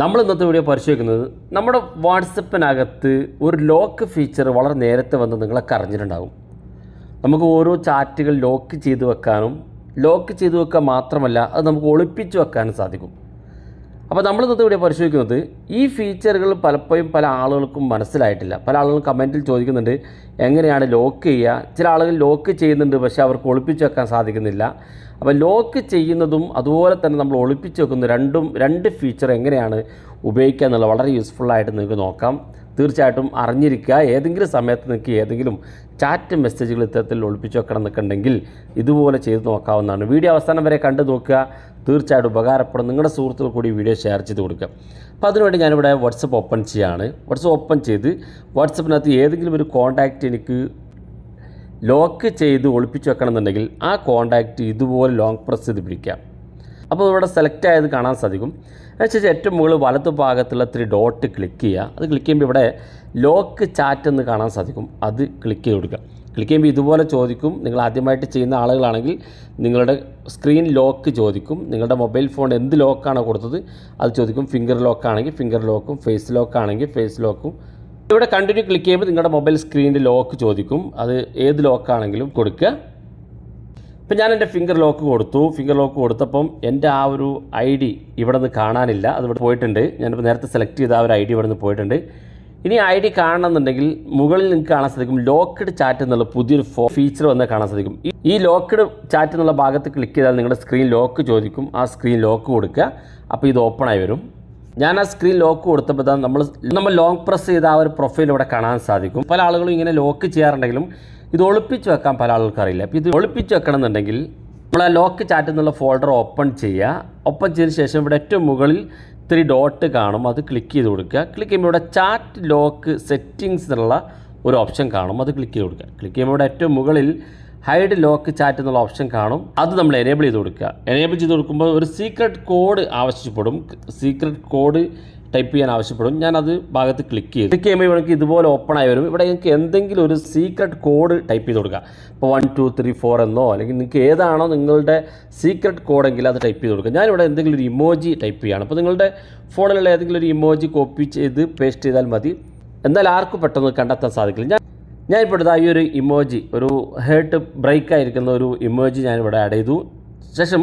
നമ്മൾ ഇന്നത്തെ വീഡിയോ പരിശോധിക്കുന്നത് നമ്മുടെ വാട്സപ്പിനകത്ത് ഒരു ലോക്ക് ഫീച്ചർ വളരെ നേരത്തെ വന്ന് നിങ്ങളൊക്കെ അറിഞ്ഞിട്ടുണ്ടാകും നമുക്ക് ഓരോ ചാറ്റുകൾ ലോക്ക് ചെയ്ത് വെക്കാനും ലോക്ക് ചെയ്ത് വെക്കാൻ മാത്രമല്ല അത് നമുക്ക് ഒളിപ്പിച്ച് വെക്കാനും സാധിക്കും. അപ്പോൾ നമ്മൾ ഇന്നത്തെ വീഡിയോ പരിശോധിക്കുന്നത് ഈ ഫീച്ചറുകൾ പലപ്പോഴും പല ആളുകൾക്കും മനസ്സിലായിട്ടില്ല. പല ആളുകളും കമന്റിൽ ചോദിക്കുന്നുണ്ട് എങ്ങനെയാണ് ലോക്ക് ചെയ്യുക? ചില ആളുകൾ ലോക്ക് ചെയ്യുന്നുണ്ട് പക്ഷേ അവർക്ക് ഒളിപ്പിച്ച് വെക്കാൻ സാധിക്കുന്നില്ല. അപ്പോൾ ലോക്ക് ചെയ്യുന്നതും അതുപോലെ തന്നെ നമ്മൾ ഒളിപ്പിച്ച് വെക്കുന്ന രണ്ടും രണ്ട് ഫീച്ചർ എങ്ങനെയാണ് ഉപയോഗിക്കുക എന്നുള്ളത് വളരെ യൂസ്ഫുള്ളായിട്ട് നിങ്ങൾക്ക് നോക്കാം. തീർച്ചയായിട്ടും അറിഞ്ഞിരിക്കുക. ഏതെങ്കിലും സമയത്ത് നിങ്ങൾക്ക് ഏതെങ്കിലും ചാറ്റ് മെസ്സേജുകൾ ഇത്തരത്തിൽ ഒളിപ്പിച്ച് വെക്കണം എന്നൊക്കെ ഇതുപോലെ ചെയ്ത് നോക്കാവുന്നതാണ്. വീഡിയോ അവസാനം വരെ കണ്ടു നോക്കുക. തീർച്ചയായിട്ടും ഉപകാരപ്പെടും. നിങ്ങളുടെ സുഹൃത്തുക്കൾ കൂടി വീഡിയോ ഷെയർ ചെയ്ത് കൊടുക്കുക. അപ്പോൾ അതിനുവേണ്ടി ഞാനിവിടെ വാട്സപ്പ് ഓപ്പൺ ചെയ്യുകയാണ് വാട്സപ്പ് ഓപ്പൺ ചെയ്ത് വാട്സപ്പിനകത്ത് ഏതെങ്കിലും ഒരു കോൺടാക്റ്റ് എനിക്ക് ലോക്ക് ചെയ്ത് ഒളിപ്പിച്ച് വെക്കണം എന്നുണ്ടെങ്കിൽ ആ കോണ്ടാക്റ്റ് ഇതുപോലെ ലോങ് പ്രസ് ചെയ്ത് പിടിക്കാം. അപ്പോൾ ഇവിടെ സെലക്ട് ആയത് കാണാൻ സാധിക്കും. അതിനുശേഷം ഏറ്റവും മുകളിൽ വലത്തു ഭാഗത്തുള്ള ത്രീ ഡോട്ട് ക്ലിക്ക് ചെയ്യുക. അത് ക്ലിക്ക് ചെയ്യുമ്പോൾ ഇവിടെ ലോക്ക് ചാറ്റ് എന്ന് കാണാൻ സാധിക്കും. അത് ക്ലിക്ക് ചെയ്ത് കൊടുക്കുക. ക്ലിക്ക് ചെയ്യുമ്പോൾ ഇതുപോലെ ചോദിക്കും. നിങ്ങൾ ആദ്യമായിട്ട് ചെയ്യുന്ന ആളുകളാണെങ്കിൽ നിങ്ങളുടെ സ്ക്രീൻ ലോക്ക് ചോദിക്കും. നിങ്ങളുടെ മൊബൈൽ ഫോൺ എന്ത് ലോക്കാണോ കൊടുത്തത് അത് ചോദിക്കും. ഫിംഗർ ലോക്കാണെങ്കിൽ ഫിംഗർ ലോക്കും ഫേസ് ലോക്കാണെങ്കിൽ ഫേസ് ലോക്കും ഇവിടെ കണ്ടിന്യൂ ക്ലിക്ക് ചെയ്യുമ്പോൾ നിങ്ങളുടെ മൊബൈൽ സ്ക്രീനിൽ ലോക്ക് ചോദിക്കും. അത് ഏത് ലോക്കാണെങ്കിലും കൊടുക്കുക. ഇപ്പം ഞാൻ എന്റെ ഫിംഗർ ലോക്ക് കൊടുത്തു. ഫിംഗർ ലോക്ക് കൊടുത്തപ്പം എന്റെ ആ ഒരു ഐ ഡി ഇവിടെ നിന്ന് കാണാനില്ല. അത് ഇവിടെ പോയിട്ടുണ്ട്. ഞാനിപ്പോൾ നേരത്തെ സെലക്ട് ചെയ്ത ആ ഒരു ഐ ഡി ഇവിടെ നിന്ന് പോയിട്ടുണ്ട്. ഇനി ഐ ഡി കാണണമെന്നുണ്ടെങ്കിൽ മുകളിൽ നിങ്ങൾക്ക് കാണാൻ സാധിക്കും ലോക്ക്ഡ് ചാറ്റ് എന്നുള്ള പുതിയൊരു ഫോ ഫീച്ചർ വന്ന് കാണാൻ സാധിക്കും. ഈ- ലോക്കഡ് ചാറ്റ് എന്നുള്ള ഭാഗത്ത് ക്ലിക്ക് ചെയ്താൽ നിങ്ങളുടെ സ്ക്രീൻ ലോക്ക് ചോദിക്കും. ആ സ്ക്രീൻ ലോക്ക് കൊടുക്കുക. അപ്പോൾ ഇത് ഓപ്പൺ ആയി വരും. ഞാൻ ആ സ്ക്രീൻ ലോക്ക് കൊടുത്തപ്പോൾ നമ്മൾ നമ്മൾ ലോങ് പ്രസ് ചെയ്ത ആ ഒരു പ്രൊഫൈൽ ഇവിടെ കാണാൻ സാധിക്കും. പല ആളുകളും ഇങ്ങനെ ലോക്ക് ചെയ്യാറുണ്ടെങ്കിലും ഇത് ഒളിപ്പിച്ച് വെക്കാൻ പല ആളുകൾക്ക് അറിയില്ല. അപ്പോൾ ഇത് ഒളിപ്പിച്ച് വെക്കണം എന്നുണ്ടെങ്കിൽ നമ്മൾ ആ ലോക്ക് ചാറ്റ് എന്നുള്ള ഫോൾഡർ ഓപ്പൺ ചെയ്യുക. ഓപ്പൺ ചെയ്തതിന് ശേഷം ഇവിടെ ഏറ്റവും മുകളിൽ ത്രീ ഡോട്ട് കാണും. അത് ക്ലിക്ക് ചെയ്ത് കൊടുക്കുക. ക്ലിക്ക് ചെയ്യുമ്പോൾ ഇവിടെ ചാറ്റ് ലോക്ക് സെറ്റിങ്സ് എന്നുള്ള ഒരു ഓപ്ഷൻ കാണും. അത് ക്ലിക്ക് ചെയ്ത് കൊടുക്കുക. ക്ലിക്ക് ചെയ്യുമ്പോൾ ഇവിടെ ഏറ്റവും മുകളിൽ ഹൈഡ് ലോക്ക് ചാറ്റ് എന്നുള്ള ഓപ്ഷൻ കാണും. അത് നമ്മൾ എനേബിൾ ചെയ്ത് കൊടുക്കുക. എനേബിൾ ചെയ്ത് കൊടുക്കുമ്പോൾ ഒരു സീക്രട്ട് കോഡ് ആവശ്യപ്പെടും. സീക്രട്ട് കോഡ് ടൈപ്പ് ചെയ്യാൻ ആവശ്യപ്പെടും. ഞാൻ അത് ഭാഗത്ത് ക്ലിക്ക് ചെയ്തു. ക്ലിക്ക് ചെയ്യുമ്പോൾ എനിക്ക് ഇതുപോലെ ഓപ്പൺ ആയി വരും. ഇവിടെ നിങ്ങൾക്ക് എന്തെങ്കിലും ഒരു സീക്രട്ട് കോഡ് ടൈപ്പ് ചെയ്ത് കൊടുക്കുക. ഇപ്പോൾ വൺ ടു ത്രീ ഫോർ എന്നോ അല്ലെങ്കിൽ നിങ്ങൾക്ക് ഏതാണോ നിങ്ങളുടെ സീക്രട്ട് കോഡെങ്കിൽ അത് ടൈപ്പ് ചെയ്ത് കൊടുക്കുക. ഞാനിവിടെ എന്തെങ്കിലും ഒരു ഇമോജി ടൈപ്പ് ചെയ്യുകയാണ്. അപ്പോൾ നിങ്ങളുടെ ഫോണിലുള്ള ഏതെങ്കിലും ഒരു ഇമോജി കോപ്പി ചെയ്ത് പേസ്റ്റ് ചെയ്താൽ മതി. എന്നാൽ ആർക്കും പെട്ടെന്ന് കണ്ടെത്താൻ സാധിക്കില്ല. ഞാൻ ഞാനിപ്പോൾ ഇതാ ഈ ഒരു ഇമോജി ഒരു ഹേർട്ട് ബ്രേക്ക് ആയിരിക്കുന്ന ഒരു ഇമോജി ഞാനിവിടെ ആഡ് ചെയ്തു. ശേഷം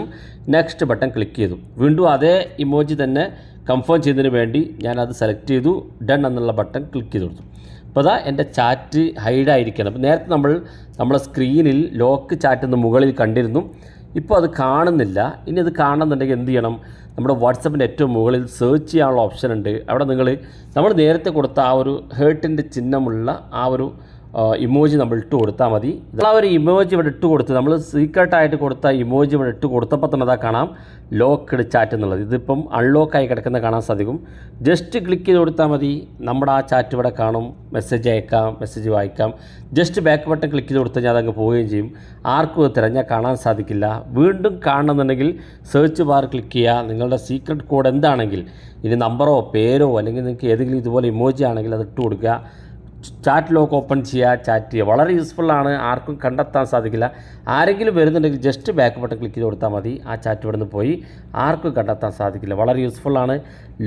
നെക്സ്റ്റ് ബട്ടൺ ക്ലിക്ക് ചെയ്തു. വീണ്ടും അതേ ഇമോജി തന്നെ കൺഫേം ചെയ്തതിന് വേണ്ടി ഞാനത് സെലക്ട് ചെയ്തു. ഡൺ എന്നുള്ള ബട്ടൺ ക്ലിക്ക് ചെയ്ത് കൊടുത്തു. അപ്പോൾ അതാ എന്റെ ചാറ്റ് ഹൈഡായിരിക്കണം അപ്പോൾ നേരത്തെ നമ്മൾ നമ്മളെ സ്ക്രീനിൽ ലോക്ക് ചാറ്റ് മുകളിൽ കണ്ടിരുന്നു. ഇപ്പോൾ അത് കാണുന്നില്ല. ഇനി അത് കാണണമെന്നുണ്ടെങ്കിൽ എന്ത് ചെയ്യണം? നമ്മുടെ വാട്സപ്പിന്റെ ഏറ്റവും മുകളിൽ സെർച്ച് ചെയ്യാനുള്ള ഓപ്ഷൻ ഉണ്ട്. അവിടെ നിങ്ങൾ നമ്മൾ നേരത്തെ കൊടുത്ത ആ ഒരു ഹേർട്ടിന്റെ ചിഹ്നമുള്ള ആ ഒരു ഇമോജി നമ്മൾ ഇട്ട് കൊടുത്താൽ മതി. ആ ഒരു ഇമോജി ഇവിടെ ഇട്ട് കൊടുത്ത് നമ്മൾ സീക്രട്ടായിട്ട് കൊടുത്ത ഇമോജി ഇവിടെ ഇട്ട് കൊടുത്തപ്പോൾ തന്നെ അതാ കാണാം ലോക്ക്ഡ് ചാറ്റ് എന്നുള്ളത്. ഇതിപ്പം അൺലോക്കായി കിടക്കുന്ന കാണാൻ സാധിക്കും. ജസ്റ്റ് ക്ലിക്ക് ചെയ്ത് കൊടുത്താൽ മതി. നമ്മുടെ ആ ചാറ്റ് ഇവിടെ കാണും. മെസ്സേജ് അയക്കാം മെസ്സേജ് വായിക്കാം. ജസ്റ്റ് ബാക്ക് ബട്ടൺ ക്ലിക്ക് ചെയ്ത് കൊടുത്താൽ ഞാൻ അതങ്ങ് പോവുകയും ചെയ്യും. ആർക്കും അത് തിരഞ്ഞാൽ കാണാൻ സാധിക്കില്ല. വീണ്ടും കാണണമെന്നുണ്ടെങ്കിൽ സെർച്ച് ബാർ ക്ലിക്ക് ചെയ്യുക നിങ്ങളുടെ സീക്രട്ട് കോഡ് എന്താണെങ്കിൽ ഇനി നമ്പറോ പേരോ അല്ലെങ്കിൽ നിങ്ങൾക്ക് ഏതെങ്കിലും ഇതുപോലെ ഇമോജി ആണെങ്കിൽ അത് ഇട്ട് കൊടുക്കുക. ചാറ്റ് ലോക്ക് ഓപ്പൺ ചെയ്യുക ചാറ്റ് ചെയ്യുക. വളരെ യൂസ്ഫുള്ളാണ് ആർക്കും കണ്ടെത്താൻ സാധിക്കില്ല. ആരെങ്കിലും വരുന്നുണ്ടെങ്കിൽ ജസ്റ്റ് ബാക്ക് ബട്ടൺ ക്ലിക്ക് ചെയ്ത് കൊടുത്താൽ മതി. ആ ചാറ്റ് ഇവിടെ നിന്ന് പോയി. ആർക്കും കണ്ടെത്താൻ സാധിക്കില്ല. വളരെ യൂസ്ഫുള്ളാണ്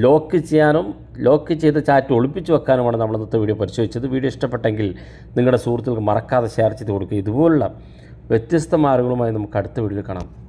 ലോക്ക് ചെയ്യാനും ലോക്ക് ചെയ്ത ചാറ്റ് ഒളിപ്പിച്ച് വെക്കാനുമാണ് നമ്മൾ ഇന്നത്തെ വീഡിയോ പരിശോധിച്ചത്. വീഡിയോ ഇഷ്ടപ്പെട്ടെങ്കിൽ നിങ്ങളുടെ സുഹൃത്തുക്കൾക്ക് മറക്കാതെ ഷെയർ ചെയ്ത് കൊടുക്കുക. ഇതുപോലുള്ള വ്യത്യസ്ത മാർഗങ്ങളുമായി നമുക്ക് അടുത്ത വീഡിയോയിൽ കാണാം.